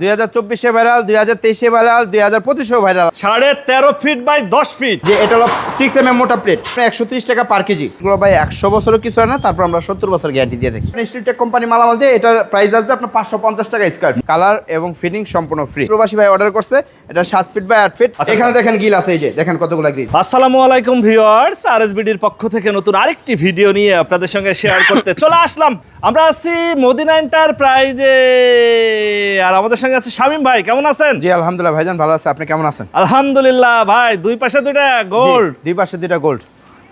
দুই হাজার চব্বিশে ভাইরাল দুই হাজার তেইশে ভাইরাল দুই হাজার ভাইরাল। সাড়ে তেরো ফিট বাই দশ ফিট যে এটা হলো সিক্স এম এম মোটা প্লেট একশো ত্রিশ টাকা পার কেজি এগুলো ভাই একশো বছরও কিছু হয় না তারপর আমরা সত্তর বছর গ্যারান্টি দিয়ে থাকি। ইনস্টিটিউটেক কোম্পানি মালামাল দিয়ে এটার প্রাইস আসবে আপনার পাঁচশো পঞ্চাশ টাকা স্কোয়ার কালার এবং ফিটিং সম্পূর্ণ ফ্রি প্রবাসী ভাই অর্ডার করছে এটা সাত ফিট বাই আট ফিট আচ্ছা, এখানে দেখেন গিল আছে এই যে দেখেন কতগুলো আসসালামু আলাইকুম ভিউয়ার্স আরএসবিডির পক্ষ থেকে নতুন আরেকটি ভিডিও নিয়ে আপনাদের সঙ্গে শেয়ার করতে চলে আসলাম। আমরা আছি মদিনা এন্টারপ্রাইজে। আর আমাদের সঙ্গে আছে শামিম ভাই কেমন আছেন? জি আলহামদুলিল্লাহ ভাইজান ভালো আছে। আপনি কেমন আছেন? আলহামদুলিল্লাহ ভাই দুই পাশে দুইটা গোল্ড দুই পাশে দুইটা গোল্ড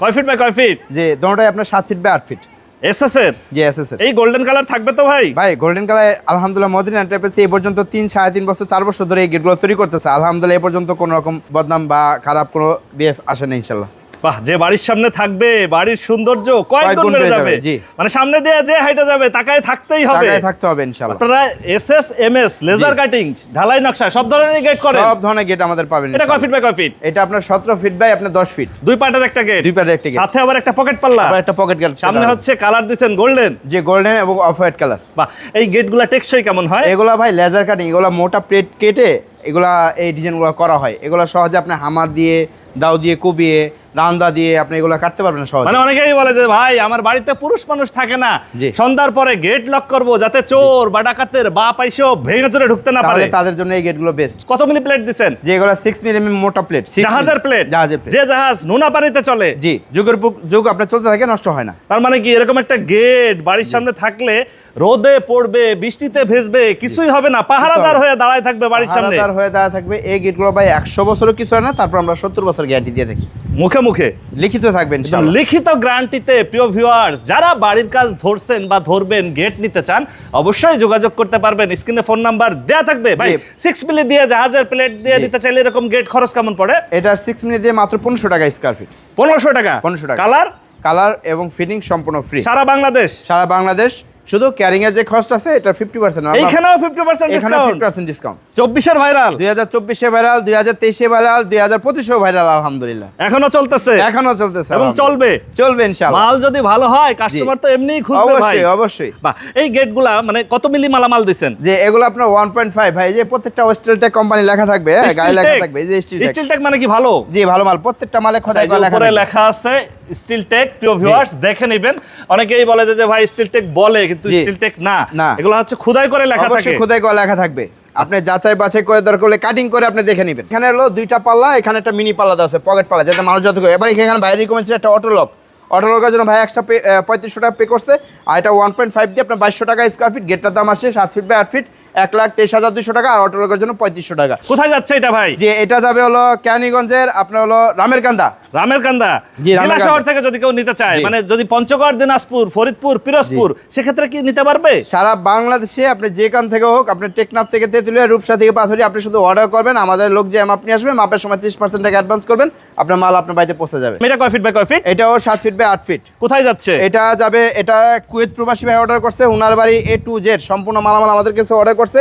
কয় ফিট বাই কয় ফিট যে দোনোটাই আপনার সাত ফিট বাই আট ফিট এসএস এর? জি এস এস এই গোল্ডেন কালার থাকবে তো ভাই? ভাই গোল্ডেন কালার আলহামদুলিল্লাহ মদিনা এন্টারপ্রাইজ এই পর্যন্ত তিন সাড়ে তিন বছর চার বছর ধরে এই গেটগুলো তৈরি করতেছে। আলহামদুলিল্লাহ এই পর্যন্ত কোনো রকম বদনাম বা খারাপ কোনো বিএফ আসে না ইনশাল্লাহ। বাহ যে বাড়ির সামনে থাকবে বাড়ির সৌন্দর্য কয়েক গুণ বেড়ে যাবে। মানে সামনে দিয়ে যে হাইটা যাবে তাকায় থাকতেই হবে। থাকতে হবে ইনশাল্লাহ আপনারা এসএস এমএস লেজার কাটিং ঢালাই নকশা সব ধরনের গেট করেন। সব ধরনের গেট আমাদের পাবেন এটা কয়। ফিট বাই কয় ফিট এটা আপনার সতেরো ফিট বাই আপনার দশ ফিট দুই পাটের একটা গেট দুই প্যাডের একটা গেট সাথে আবার একটা পকেট পাল্লা আবার একটা পকেট গেট সামনে হচ্ছে কালার দিছেন গোল্ডেন যে গোল্ডেন এবং অফ হোয়াইট কালার বাহ এই গেটগুলা টেকসই কেমন হয়? এগুলা ভাই লেজার কাটিং এগুলা মোটা প্লেট কেটে এগুলা এই ডিজাইনগুলো করা হয়। এগুলা সহজে আপনি হামার দিয়ে দাও দিয়ে কুবিয়ে রান্দা দিয়ে আপনি এগুলা কাটতে পারবেন সহজে। মানে অনেকেই বলে যে ভাই আমার বাড়িতে পুরুষ মানুষ থাকে না। সন্ধ্যার পরে গেট লক করব যাতে চোর বা ডাকাতের বা পাইছেও ভেঙে চুরে ঢুকতে না পারে। তাদের জন্য এই গেটগুলো বেস্ট কত মিলি প্লেট দিছেন? যে এগুলা সিক্স মিলিমি মোটা প্লেট জাহাজের প্লেট জাহাজের প্লেট যে জাহাজ নোনা পানিতে চলে। জি যুগের যুগ আপনার চলতে থাকে নষ্ট হয় না। তার মানে কি এরকম একটা গেট বাড়ির সামনে থাকলে রোদে পড়বে বৃষ্টিতে ভেজবে কিছুই হবে না। পাহারাদার হয়ে দাঁড়ায় থাকবে বাড়ির সামনে। হারাদার হয়ে দাঁড়ায় থাকবে। এই গেটগুলো ভাই একশো বছরও কিছু হয় না তারপর আমরা সত্তর বছর গ্যারান্টি দিয়ে থাকি। মুখে মুখে। লিখিত থাকবেন লিখিত গ্যারান্টিতে প্রিয় ভিউয়ার্স যারা বাড়ির কাজ ধরছেন বা ধরবেন গেট নিতে চান অবশ্যই যোগাযোগ করতে পারবেন। স্ক্রিনে ফোন নাম্বার দেয়া থাকবে। ভাই সিক্স মিলি দিয়ে জাহাজের প্লেট দিয়ে দিতে চাইলে এরকম গেট খরচ কেমন পড়ে? এটা সিক্স মিনিট দিয়ে মাত্র পনেরোশো টাকা স্কোয়ার ফিট পনেরোশো টাকা। পনেরোশো টাকা। কালার কালার এবং ফিটিং সম্পূর্ণ ফ্রি সারা বাংলাদেশ? সারা বাংলাদেশ। শুধু ক্যারিং এর যে খরচটা আছে এটা ফিফটি পার্সেন্ট এইখানেও ফিফটি পার্সেন্ট এখানে ডিসকাউন্ট ফিফটি পার্সেন্ট ডিসকাউন্ট চব্বিশের ভাইরাল দুই হাজার চব্বিশে ভাইরাল দুই হাজার তেইশে ভাইরাল দুই হাজার পঁচিশেও ভাইরাল আলহামদুলিল্লাহ। এখনও চলতেছে। এখনও চলতেছে এবং চলবে। চলবে ইনশাআল্লাহ। মাল যদি ভালো হয় কাস্টমার তো এমনিই খুঁজবে ভাই। অবশ্যই অবশ্যই। বাহ এই গেটগুলা মানে কত মিলি মালামাল দিছেন? যে এগুলো আপনার ওয়ান পয়েন্ট ফাইভ ভাই যে প্রত্যেকটা ওয়েস্টেলটেক কোম্পানি লেখা থাকবে হ্যাঁ, গায়ে লেখা থাকবে এই যে স্টিল স্টিল টেক মানে কি ভালো? জি ভালো মাল প্রত্যেকটা মালে খোদাই করা লেখা উপরে লেখা আছে স্টিল টেক প্রিয় ভিউয়ার্স দেখে নেবেন। অনেকেই বলে যে ভাই স্টিল টেক বলে কিন্তু। স্টিল টেক না। না। এগুলো হচ্ছে খুদাই করে লেখা থাকে। অবশ্যই খোদাই করে লেখা থাকবে। আপনি যাচাই বাছাই করে দরকার হলে কাটিং করে আপনি দেখে নেবেন। এখানে হলো দুইটা পাল্লা এখানে একটা মিনি পাল্লা দেওয়া আছে পকেট পাল্লা যাতে মানুষ যত এবার এখানে বাইরে কমেছে একটা অটো লক অটো লকের জন্য ভাই এক্সট্রা পে পঁয়ত্রিশশো টাকা পে করছে। আর এটা ওয়ান পয়েন্ট ফাইভ দিয়ে আপনার বাইশশো টাকা স্কোয়ার ফিট গেটটার দাম আসছে সাত ফিট বাই আট ফিট এক লাখ তেইশ হাজার দুশো টাকা আর অটো লকের জন্য পঁয়ত্রিশশো টাকা। কোথায় যাচ্ছে এটা ভাই? যে এটা যাবে হলো ক্যানিগঞ্জের আপনার হলো রামের কান্দা রামের কান্দা জেলা শহর থেকে যদি কেউ নিতে চায় মানে যদি পঞ্চগড় দিনাজপুর ফরিদপুর পিরোজপুর সেক্ষেত্রে কি নিতে পারবে? সারা বাংলাদেশে আপনি যে কান থেকে হোক আপনি টেকনাফ থেকে তেঁতুলিয়া রূপসা থেকে পাথরি আপনি শুধু অর্ডার করবেন আমাদের লোক যে আপনি আসবেন মাপের সময় ত্রিশ পার্সেন্ট টাকা অ্যাডভান্স করবেন আপনার মাল আপনার বাড়িতে পৌঁছে যাবে। এটা কয় ফিট বাই কয় ফিট এটাও সাত ফিট বাই আট ফিট কোথায় যাচ্ছে? এটা যাবে এটা কুয়েত প্রবাসী ভাই অর্ডার করছে উনার বাড়ি এ টু জেড সম্পূর্ণ মালামাল আমাদের কাছে অর্ডার করছে।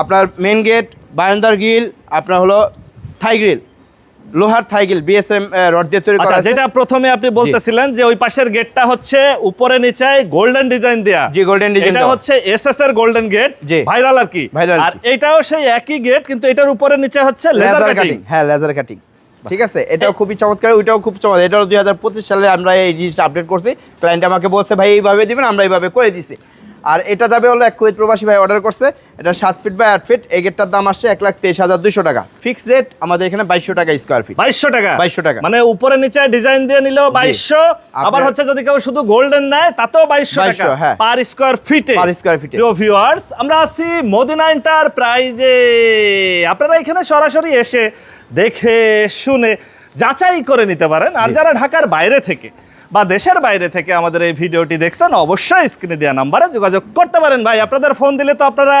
আপনার মেন গেট বারান্দার গ্রিল আপনার হলো থাই গ্রিল লোহার থাই গ্রিল বিএসএম রড দিয়ে তৈরি করা আচ্ছা আছে। যেটা প্রথমে আপনি বলতেছিলেন যে ওই পাশের গেটটা হচ্ছে উপরে নিচে গোল্ডেন ডিজাইন দেয়া। জি, golden design এটা হচ্ছে এসএস এর গোল্ডেন গেট। ভাইরাল আর কি। আর এটাও সেই একই গেট কিন্তু এটার উপরে নিচে হচ্ছে লেজার কাটিং হ্যাঁ লেজার কাটিং ঠিক আছে? এটাও খুবই চমৎকার ওইটাও খুব চমৎকার। এটাও দুই হাজার পঁচিশ সালে আমরা এই জিনিসটা আপডেট করছি। ক্লায়েন্ট আমাকে বলছে ভাই এইভাবে দিবেন আমরা এইভাবে করে দিছি। আর এটা যাবে হলো এক কুয়েত প্রবাসী ভাই অর্ডার করছে। এটা সাত ফিট বাই আট ফিট এই গেটটার দাম আসছে এক লাখ তেইশ হাজার দুইশো টাকা। ফিক্স রেট আমাদের এখানে বাইশশো টাকা স্কোয়ার ফিট বাইশশো টাকা? 2200 টাকা। মানে উপরে নিচে ডিজাইন দিয়ে নিলেও বাইশশো আবার হচ্ছে যদি কেউ শুধু গোল্ডেন নেয় তাতেও বাইশশো টাকা। 2200 হ্যাঁ। পার স্কোয়ার ফিটে square feet এ। প্রিয় ভিউয়ার্স আমরা আছি মদিনা এন্টারপ্রাইজে আপনারা এখানে সরাসরি এসে দেখে শুনে যাচাই করে নিতে পারেন। আর যারা ঢাকার বাইরে থেকে বা দেশের বাইরে থেকে আমাদের এই ভিডিওটি দেখছেন অবশ্যই স্ক্রিনে দেওয়া নাম্বারে যোগাযোগ করতে পারেন। ভাই আপনাদের ফোন দিলে তো আপনারা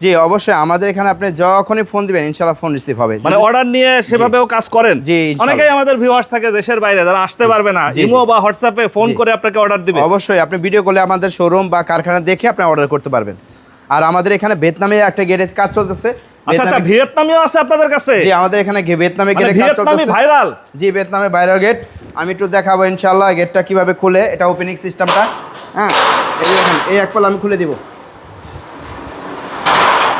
জি অবশ্যই আমাদের এখানে আপনি যখনই ফোন দিবেন ইনশাল্লাহ ফোন রিসিভ হবে। মানে অর্ডার নিয়ে সেভাবেও কাজ করেন। জি, অনেকেই আমাদের ভিউয়ার্স থাকে দেশের বাইরে যারা আসতে পারবে না। ইমো বা হোয়াটসঅ্যাপে ফোন করে আপনাকে অর্ডার দিবে। অবশ্যই আপনি ভিডিও কলে আমাদের শোরুম বা কারখানা দেখে আপনি অর্ডার করতে পারবেন। আর আমাদের এখানে ভিয়েতনামে একটা গ্যারেজ কাজ চলতেছে। আচ্ছা আচ্ছা ভিয়েতনামেও আছে আপনাদের কাছে? জি আমাদের এখানে ভিয়েতনামে মানে গেটে কাজ ভিয়েতনামি চলতেছে। ভাইরাল জি ভিয়েতনামে ভাইরাল গেট আমি একটু দেখাবো ইনশাল্লাহ গেটটা কীভাবে খুলে এটা ওপেনিং সিস্টেমটা হ্যাঁ এই দেখেন এই এক পাল আমি খুলে দিব।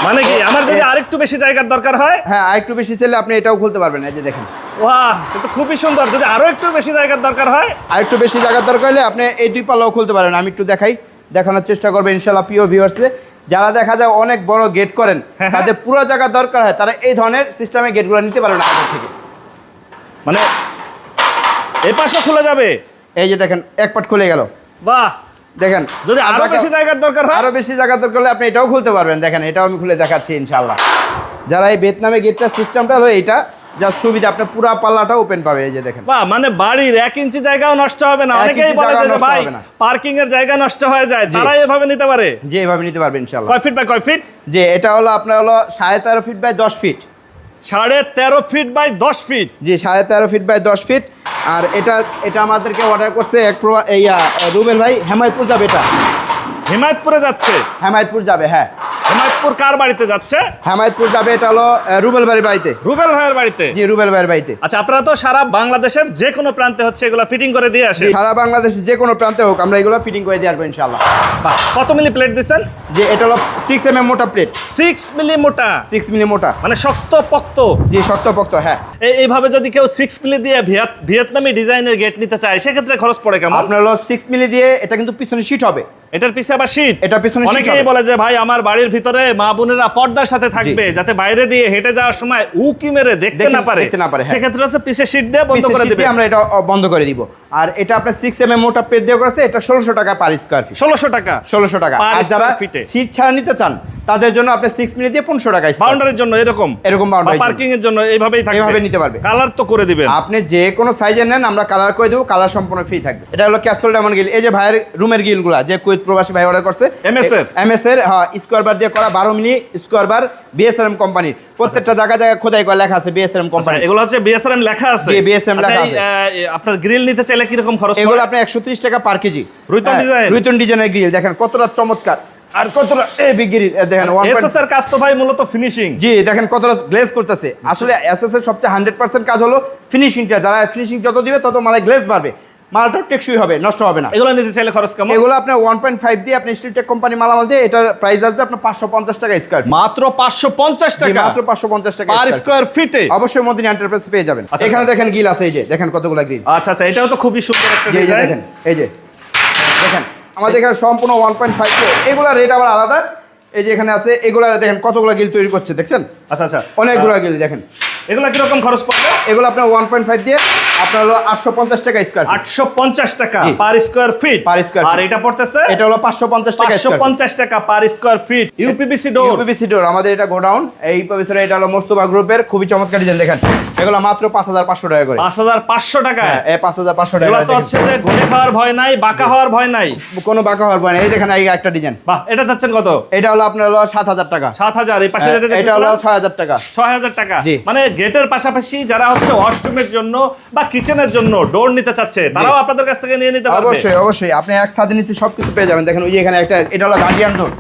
মানে কি আমার যদি আরেকটু বেশি জায়গার দরকার হয়? হ্যাঁ আর একটু বেশি চাইলে আপনি এটাও খুলতে পারবেন এই যে দেখেন। বাহ কিন্তু খুবই সুন্দর যদি আরও একটু বেশি জায়গার দরকার হয়? আর একটু বেশি জায়গার দরকার হলে আপনি এই দুই পাল্লাও খুলতে পারেন আমি একটু দেখাই দেখানোর চেষ্টা করবেন ইনশাল্লাহ প্রিয় ভিউয়ার্সে যারা দেখা যায় অনেক বড় গেট করেন হ্যাঁ, হ্যাঁ। তাদের পুরো জায়গা দরকার হয় তারা এই ধরনের সিস্টেমে গেটগুলো নিতে পারেন আমাদের থেকে। মানে এ পাশও খুলে যাবে? এই যে দেখেন এক পাট খুলে গেল। বাহ! দেখেন যদি আর বেশি জায়গার দরকার হয়? আরও বেশি জায়গা দরকার হলে আপনি এটাও খুলতে পারবেন। দেখেন এটাও আমি খুলে দেখাচ্ছি ইনশাল্লাহ যারা এই ভিয়েতনামে গেটটা সিস্টেমটা হলো এইটা যার সুবিধা আপনার পুরো পাল্লাটা ওপেন পাবে এই যে দেখেন। বাহ মানে বাড়ির এক ইঞ্চি জায়গাও নষ্ট হবে না। অনেকেই বলে যে ভাই পার্কিং এর জায়গা নষ্ট হয়ে যায়। তারা এভাবে নিতে পারে? যে এভাবে নিতে পারবেন ইনশাল্লাহ কয় ফিট বাই কয় ফিট যে এটা হলো আপনার হলো সাড়ে তেরো ফিট বাই দশ ফিট সাড়ে তেরো ফিট বাই দশ ফিট জি সাড়ে তেরো ফিট বাই দশ ফিট আর এটা এটা আমাদেরকে অর্ডার করছে এক প্রো এই রুবেল ভাই হেমায়তপুর যাবে এটা? হেমায়তপুরে যাচ্ছে। হেমায়তপুর যাবে হ্যাঁ। হিমায়তপুর কার বাড়িতে যাচ্ছে? হেমায়তপুর যাবে এটা হলো রুবেল ভাইয়ের বাড়িতে। রুবেল ভাইয়ের বাড়িতে? জি রুবেল ভাইয়ের বাড়িতে। আচ্ছা আপনারা তো সারা বাংলাদেশের যে কোনো প্রান্তে হচ্ছে এগুলো ফিটিং করে দিয়ে আসে সারা বাংলাদেশে যে কোনো প্রান্তে হোক আমরা এগুলো ফিটিং করে দিয়ে আসব ইনশাল্লাহ বাহ, কত মিলি প্লেট দিচ্ছেন? যে এটা হলো সিক্স এম এম মোটা প্লেট সিক্স মিলি মোটা? সিক্স মিলি মোটা। মানে শক্ত পক্ত? জি শক্ত পক্ত হ্যাঁ। এই- এইভাবে যদি কেউ সিক্স মিলি দিয়ে ভিয়েত- ভিয়েতনামি ডিজাইনের গেট নিতে চায় সেক্ষেত্রে খরচ পড়ে কেমন? আপনার হলো সিক্স মিলি দিয়ে এটা কিন্তু পিছনে সিট হবে। এটার পিছে আবার শীত। এটা পিছনে অনেকে অনেকেই বলে যে ভাই আমার বাড়ির ভিতরে মা বোনেরা পর্দার সাথে থাকবে যাতে বাইরে দিয়ে হেঁটে যাওয়ার সময় উকি মেরে দেখতে না পারে। দেখতে না পারে, হ্যাঁ। সেক্ষেত্রে হচ্ছে পিছে শীত দিয়ে বন্ধ করে দিবে। আমরা এটা বন্ধ করে দিব। আর এটা আপনার সিক্স এম এম মোটা পেট দিয়ে করেছে এটা ষোলোশো টাকা পার স্কোয়ার ফিট ষোলোশো টাকা ষোলোশো টাকা। আর যারা সিট ছাড়া নিতে চান তাদের জন্য আপনি সিক্স মিলি দিয়ে পনেরোশো টাকা বাউন্ডারির জন্য এরকম? এরকম boundary র পার্কিং এর জন্য এইভাবেই থাকবে? এইভাবে নিতে পারবে। কালার তো করে দিবেন। আপনি যে কোনো সাইজের নেন আমরা কালার করে দেবো কালার সম্পূর্ণ ফ্রি থাকবে। এটা হলো ক্যাপসুল ডায়মন্ড গিল এই যে ভাইয়ের রুমের গিলগুলা যে কুয়েত প্রবাসী ভাই অর্ডার করছে MS এর? এম এস এর হ্যাঁ স্কোয়ার বার দিয়ে করা বারো মিনি স্কোয়ার বার বিএসএম কোম্পানির প্রত্যেকটা জায়গা জায়গায় খোদাই করা লেখা আছে বিএসআরএম আচ্ছা কোম্পানি এগুলো হচ্ছে বিএসআরএম লেখা আছে। বিএসএম BSRM আচ্ছা, লেখা আছে। আপনার গ্রিল নিতে চাইলে কীরকম খরচ এগুলো আপনি একশো ত্রিশ টাকা পার কেজি। রুইতন ডিজাইন? রুইতন ডিজাইনের গ্রিল দেখেন কতটা চমৎকার। আর কতটা এ বিগিরি দেখেন এসএস এর কাজ তো ভাই মূলত ফিনিশিং জি দেখেন কতটা গ্লেজ করতেছে। আসলে এসএস এর সবচেয়ে হান্ড্রেড পার্সেন্ট কাজ হলো ফিনিশিংটা যারা ফিনিশিং যত দিবে তত মালে গ্লেজ বাড়বে। মালটা টেকসই হবে নষ্ট হবে না। এগুলো নিতে চাইলে খরচ কেমন? এগুলো আপনার ওয়ান পয়েন্ট ফাইভ দিয়ে আপনি স্ট্রিটেক কোম্পানি মালামাল দিয়ে এটার প্রাইস আসবে আপনার পাঁচশো পঞ্চাশ টাকা স্কোয়ার মাত্র পাঁচশো পঞ্চাশ টাকা মাত্র পাঁচশো পঞ্চাশ টাকা পার স্কোয়ার ফিটে অবশ্যই মদিনা এন্টারপ্রাইজ পেয়ে যাবেন। আচ্ছা, এখানে আচ্ছা। দেখেন গিল আছে এই যে দেখেন কতগুলো গ্রিল আচ্ছা আচ্ছা এটাও তো খুবই সুন্দর একটা দেখেন এই যে। দেখেন আমাদের এখানে সম্পূর্ণ ওয়ান পয়েন্ট ফাইভ এগুলোর রেট আবার আলাদা। এই যে এখানে আছে এগুলো দেখেন কতগুলো গিল তৈরি করছে দেখছেন? আচ্ছা আচ্ছা। অনেকগুলো গিল দেখেন। এগুলো কীরকম খরচ পড়বে? এগুলো আপনার ওয়ান পয়েন্ট ফাইভ দিয়ে আপনার হলো আটশো পঞ্চাশ টাকা স্কোয়ার আটশো পঞ্চাশ টাকা per square feet Per square আর এটা পড়তেছে? এটা হলো পাঁচশো পঞ্চাশ টাকা পাঁচশো পঞ্চাশ টাকা per square feet UPVC door UPVC door আমাদের এটা গোডাউন। এই ইউপিবিসি এটা হলো মোস্তফা গ্রুপের খুবই চমৎকার ডিজাইন দেখেন। এগুলো মাত্র পাঁচ হাজার পাঁচশো টাকা করে। পাঁচ হাজার পাঁচশো টাকা। হ্যাঁ এই পাঁচ হাজার পাঁচশো টাকা এগুলো তো হচ্ছে যে ঘুরে খাওয়ার ভয় নাই বাঁকা হওয়ার ভয় নাই। কোনো বাঁকা হওয়ার ভয় নেই। এই দেখেন এই একটা ডিজাইন বাহ এটা চাচ্ছেন কত? এটা হলো আপনার হলো সাত হাজার টাকা। সাত হাজার এই পাশে যেটা হ্যাঁ, এটা হলো দেখতেছিলাম, ছয় হাজার টাকা। ছয় হাজার টাকা। জি। মানে গেটের পাশাপাশি যারা হচ্ছে ওয়াশরুমের জন্য বা কিচেনের জন্য ডোর নিতে চাচ্ছে তারাও আপনাদের কাছ থেকে নিয়ে নিতে পারবে। অবশ্যই অবশ্যই। আপনি এক ছাদের নিচে সবকিছু পেয়ে যাবেন। দেখেন ওই এখানে একটা এটা হলো গার্ডিয়ান ডোর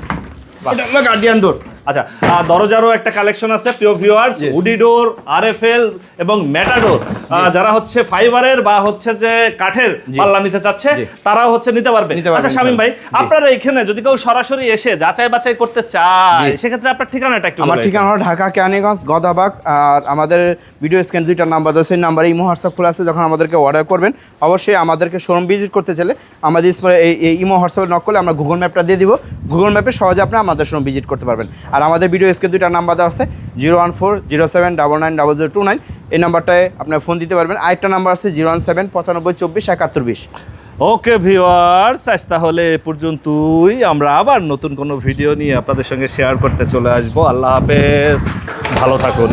এটা হলো গার্ডিয়ান ডোর আচ্ছা দরজারও একটা কালেকশন আছে প্রিয় ভিউয়ার্স. উডি ডোর আরএফএল এবং মেটাডোর যারা হচ্ছে ফাইবারের বা হচ্ছে যে কাঠের। পাল্লা নিতে চাচ্ছে। তারাও হচ্ছে নিতে পারবে। আচ্ছা শামিম ভাই আপনারা এখানে যদি কেউ সরাসরি এসে যাচাই বাছাই করতে চায় সেক্ষেত্রে আপনার ঠিকানাটা একটু আমার ঠিকানা হলো ঢাকা কেরানীগঞ্জ গদাবাগ আর আমাদের ভিডিও স্ক্যান দুইটা নাম্বার দেওয়া সেই নাম্বারে ইমো হোয়াটসঅ্যাপ খোলা আছে যখন আমাদেরকে অর্ডার করবেন অবশ্যই আমাদেরকে শোরুম ভিজিট করতে চাইলে আমাদের এই এই ইমো হোয়াটসঅ্যাপে নক করলে আমরা গুগল ম্যাপটা দিয়ে দিব। গুগল ম্যাপে সহজে আপনি আমাদের শোরুম ভিজিট করতে পারবেন। আর আমাদের ভিডিও স্ক্রিন দুইটা নাম্বার দেওয়া আছে zero one four zero seven double nine double zero two nine এই নাম্বারটায় আপনার ফোন দিতে পারবেন। আরেকটা নাম্বার আছে জিরো ওয়ান সেভেন পঁচানব্বই চব্বিশ একাত্তর বিশ। ওকে ভিওয়ার্স আজ তাহলে এ পর্যন্তই। আমরা আবার নতুন কোনো ভিডিও নিয়ে আপনাদের সঙ্গে শেয়ার করতে চলে আসব। আল্লাহ হাফেজ। ভালো থাকুন।